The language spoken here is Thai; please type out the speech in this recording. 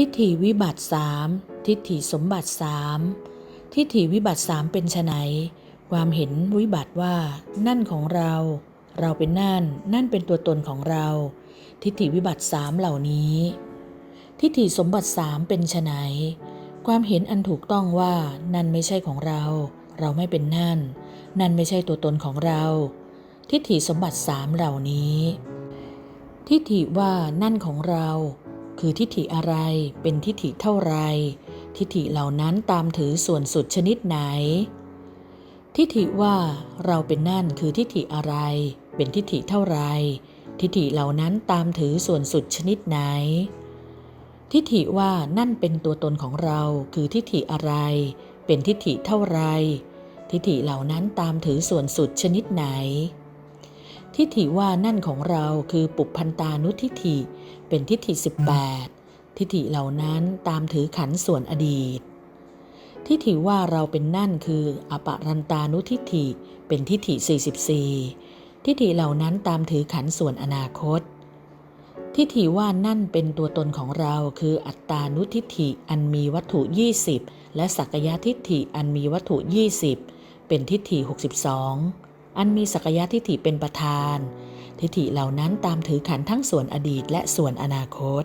ทิฏฐิวิบัติสามทิฏฐิสมบัติสามทิฏฐิวิบัติสามเป็นไฉนความเห็นวิบัติว่า นั่นของเรา เราเป็นนั่น นั่นเป็นตัวตนของเรา ทิฏฐิวิบัติสามเหล่านี้ ทิฏฐิสมบัติสามเป็นไฉนความเห็นอันถูกต้องว่า นั่นไม่ใช่ของเรา เราไม่เป็นนั่น นั่นไม่ใช่ตัวตนของเรา ทิฏฐิสมบัติสามเหล่านี้ ทิฏฐิว่านั่นของเรา คือทิฏฐิอะไร เป็นทิฏฐิเท่าไร ทิฏฐิเหล่านั้นตามถือส่วนสุดชนิดไหน ทิฏฐิว่าเราเป็นนั่นคือทิฏฐิอะไร เป็นทิฏฐิเท่าไร ทิฏฐิเหล่านั้นตามถือส่วนสุดชนิดไหน ทิฏฐิว่านั่นเป็นตัวตนของเรา คือทิฏฐิอะไร เป็นทิฏฐิเท่าไร ทิฏฐิเหล่านั้นตามถือส่วนสุดชนิดไหน ทิฏฐิว่านั่นของเราคือปุพพันตานุทิฏฐิ เป็นทิฏฐิ 18 ทิฏฐิเหล่านั้นตามถือขันส่วนอดีต ทิฏฐิว่าเราเป็นนั่นคืออปรันตานุทิฏฐิ เป็นทิฏฐิ 44 ทิฏฐิเหล่านั้นตามถือขันส่วนอนาคต ทิฏฐิว่านั่นเป็นตัวตนของเราคืออัตตานุทิฏฐิอันมีวัตถุ 20 และสักยะทิฏฐิอันมีวัตถุ 20 เป็นทิฏฐิ 62 อันมีสักยะทิฏฐิเป็นประธาน ทิฏฐิเหล่านั้นตามถือขันทั้งส่วนอดีตและส่วนอนาคต